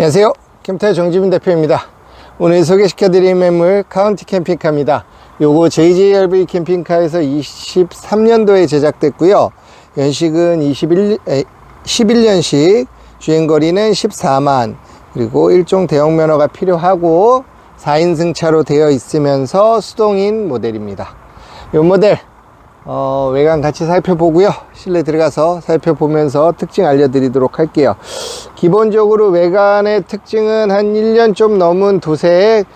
안녕하세요. 캠타의 정지민 대표입니다. 오늘 소개시켜 드릴 매물 카운티 캠핑카입니다. 요거 JJRV 캠핑카에서 23년도에 제작됐고요. 연식은 21, 에, 11년식, 주행거리는 14만, 그리고 일종 대형 면허가 필요하고 4인승 차로 되어 있으면서 수동인 모델입니다. 요 모델 어, 외관 같이 살펴보고요. 실내 들어가서 살펴보면서 특징 알려드리도록 할게요. 기본적으로 외관의 특징은 한 1년 좀 넘은 도색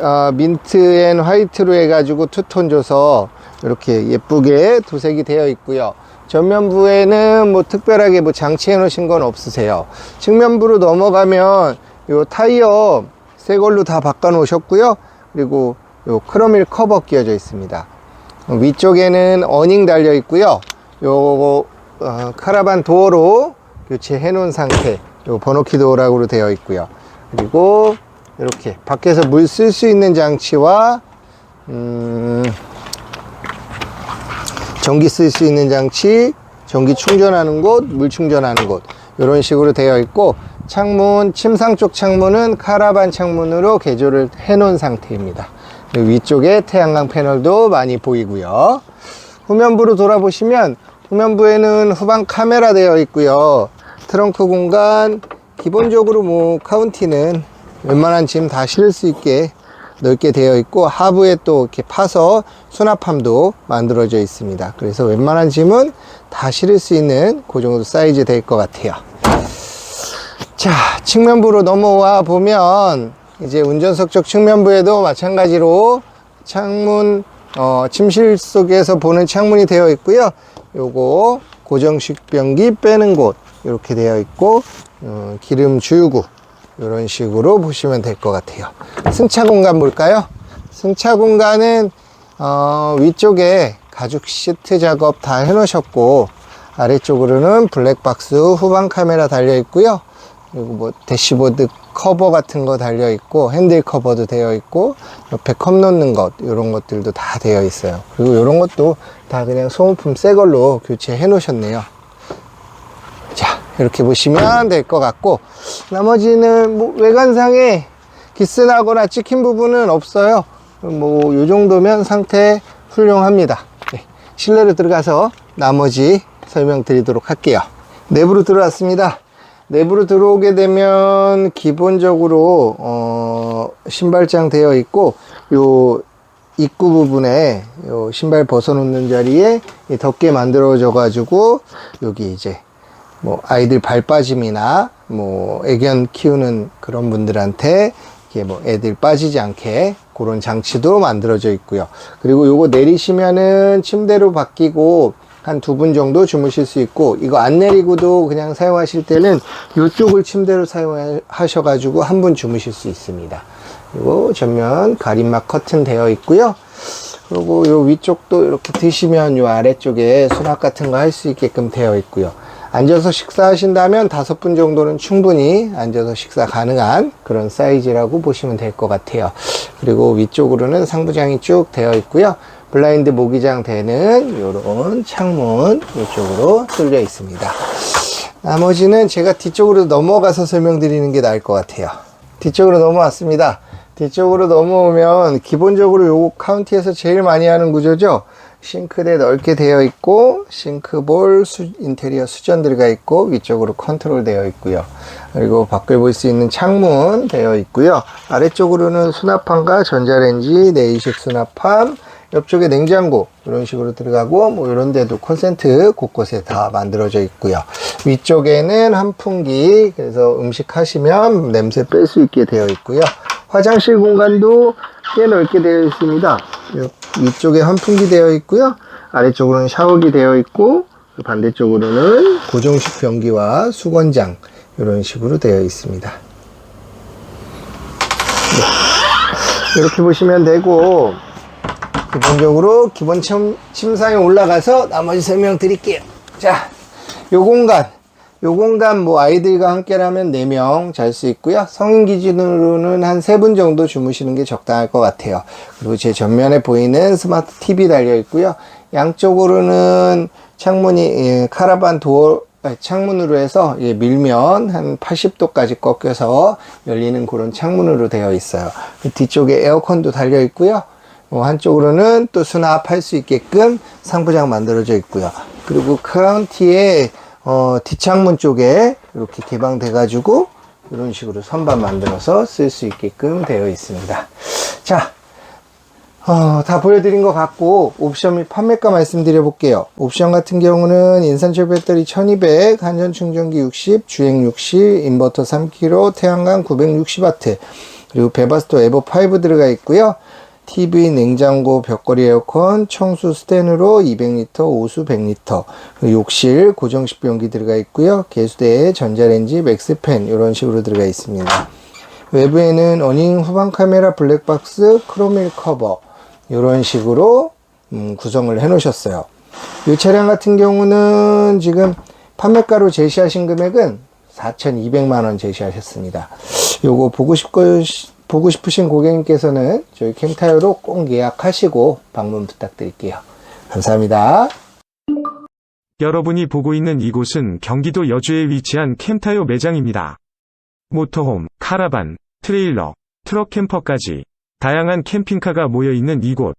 어, 민트 앤 화이트로 해가지고 투톤 줘서 이렇게 예쁘게 도색이 되어 있고요. 전면부에는 뭐 특별하게 뭐 장치해 놓으신 건 없으세요. 측면부로 넘어가면 요 타이어 새 걸로 다 바꿔 놓으셨고요. 그리고 요 크로밀 커버 끼워져 있습니다. 위쪽에는 어닝 달려 있고요. 요 어, 카라반 도어로 교체해 놓은 상태. 요 번호키 도어락으로 되어 있고요. 그리고 이렇게 밖에서 물 쓸 수 있는 장치와 음, 전기 쓸 수 있는 장치, 전기 충전하는 곳, 물 충전하는 곳 이런 식으로 되어 있고 창문, 침상 쪽 창문은 카라반 창문으로 개조를 해 놓은 상태입니다. 위쪽에 태양광 패널도 많이 보이고요. 후면부로 돌아보시면 후면부에는 후방 카메라 되어 있고요. 트렁크 공간 기본적으로 뭐 카운티는 웬만한 짐 다 실을 수 있게 넓게 되어 있고 하부에 또 이렇게 파서 수납함도 만들어져 있습니다. 그래서 웬만한 짐은 다 실을 수 있는 그 정도 사이즈 될 것 같아요. 자, 측면부로 넘어와 보면 이제 운전석 쪽 측면부에도 마찬가지로 창문 어, 침실 속에서 보는 창문이 되어 있고요. 요거 고정식 변기 빼는 곳 이렇게 되어 있고 어, 기름 주유구 이런 식으로 보시면 될 것 같아요. 승차 공간 볼까요? 승차 공간은 어, 위쪽에 가죽 시트 작업 다 해놓으셨고 아래쪽으로는 블랙박스 후방 카메라 달려 있고요. 그리고 뭐 대시보드 커버 같은 거 달려 있고 핸들 커버도 되어 있고 옆에 컵 놓는 것 이런 것들도 다 되어 있어요. 그리고 이런 것도 다 그냥 소모품 새 걸로 교체해 놓으셨네요. 자 이렇게 보시면 될 것 같고 나머지는 뭐 외관상에 기스나거나 찍힌 부분은 없어요 뭐요 정도면 상태 훌륭합니다 네, 실내로 들어가서 나머지 설명드리도록 할게요 내부로 들어왔습니다 내부로 들어오게 되면 기본적으로 어, 신발장 되어 있고 요 입구 부분에 요 신발 벗어놓는 자리에 이 덮개 만들어져 가지고 여기 이제 뭐 아이들 발 빠짐이나 뭐 애견 키우는 그런 분들한테 이게 뭐 애들 빠지지 않게 그런 장치도 만들어져 있고요. 그리고 요거 내리시면은 침대로 바뀌고 한 두 분 정도 주무실 수 있고 이거 안 내리고도 그냥 사용하실 때는 이쪽을 침대로 사용하셔 가지고 한 분 주무실 수 있습니다. 그리고 전면 가림막 커튼 되어 있고요. 그리고 요 위쪽도 이렇게 드시면 요 아래쪽에 수납 같은 거 할 수 있게끔 되어 있고요. 앉아서 식사하신다면 다섯 분 정도는 충분히 앉아서 식사 가능한 그런 사이즈라고 보시면 될 것 같아요. 그리고 위쪽으로는 상부장이 쭉 되어 있고요. 블라인드 모기장 되는 이런 창문 이쪽으로 뚫려 있습니다. 나머지는 제가 뒤쪽으로 넘어가서 설명드리는 게 나을 것 같아요. 뒤쪽으로 넘어왔습니다. 뒤쪽으로 넘어오면 기본적으로 요 카운티에서 제일 많이 하는 구조죠. 싱크대 넓게 되어 있고 싱크볼 수, 인테리어 수전 들어가 있고 위쪽으로 컨트롤 되어 있고요. 그리고 밖을 볼 수 있는 창문 되어 있고요. 아래쪽으로는 수납함과 전자레인지, 내이식 수납함, 옆쪽에 냉장고 이런 식으로 들어가고 뭐 이런 데도 콘센트 곳곳에 다 만들어져 있고요. 위쪽에는 한풍기 그래서 음식 하시면 냄새 뺄 수 있게 되어 있고요. 화장실 공간도 꽤 넓게 되어 있습니다. 위쪽에 환풍기 되어 있고요. 아래쪽으로는 샤워기 되어 있고 반대쪽으로는 고정식 변기와 수건장 이런 식으로 되어 있습니다. 네. 이렇게 보시면 되고 기본적으로 기본 침, 침상에 올라가서 나머지 설명 드릴게요. 자, 요 공간 요 공간 뭐 아이들과 함께라면 4명 잘 수 있고요. 성인 기준으로는 한 3분 정도 주무시는 게 적당할 것 같아요. 그리고 제 전면에 보이는 스마트 TV 달려 있고요. 양쪽으로는 창문이 예, 카라반 도어 창문으로 해서 예, 밀면 한 80도까지 꺾여서 열리는 그런 창문으로 되어 있어요. 그 뒤쪽에 에어컨도 달려 있고요. 어, 한쪽으로는 또 수납할 수 있게끔 상부장 만들어져 있고요. 그리고 카운티의 어, 뒷창문 쪽에 이렇게 개방돼 가지고 이런 식으로 선반 만들어서 쓸 수 있게끔 되어 있습니다. 자, 어, 다 보여드린 것 같고 옵션 및 판매가 말씀드려 볼게요. 옵션 같은 경우는 인산철 배터리 1200, 한전 충전기 60, 주행 60, 인버터 3kg, 태양광 960W, 그리고 베바스토 에버 5 들어가 있고요. TV, 냉장고, 벽걸이 에어컨, 청수 스텐으로 200리터, 오수 100리터, 그리고 욕실, 고정식 변기 들어가 있고요. 개수대, 전자레인지, 맥스팬 이런 식으로 들어가 있습니다. 외부에는 어닝 후방 카메라 블랙박스, 크로밀 커버 이런 식으로 음, 구성을 해 놓으셨어요. 이 차량 같은 경우는 지금 판매가로 제시하신 금액은 4,200만 원 제시하셨습니다. 요거 보고 싶고 보고 싶으신 고객님께서는 저희 캠타이어로 꼭 예약하시고 방문 부탁드릴게요. 감사합니다. 여러분이 보고 있는 이곳은 경기도 여주에 위치한 캠타요 매장입니다. 모터홈, 카라반, 트레일러, 트럭 캠퍼까지 다양한 캠핑카가 모여 있는 이곳.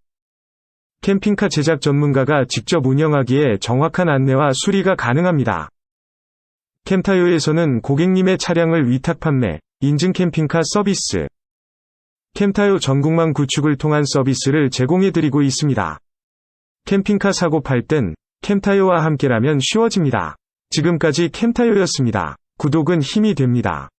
캠핑카 제작 전문가가 직접 운영하기에 정확한 안내와 수리가 가능합니다. 캠타요에서는 고객님의 차량을 위탁 판매, 인증 캠핑카 서비스, 캠타요 전국망 구축을 통한 서비스를 제공해드리고 있습니다. 캠핑카 사고 팔 땐 캠타요와 함께라면 쉬워집니다. 지금까지 캠타요였습니다. 구독은 힘이 됩니다.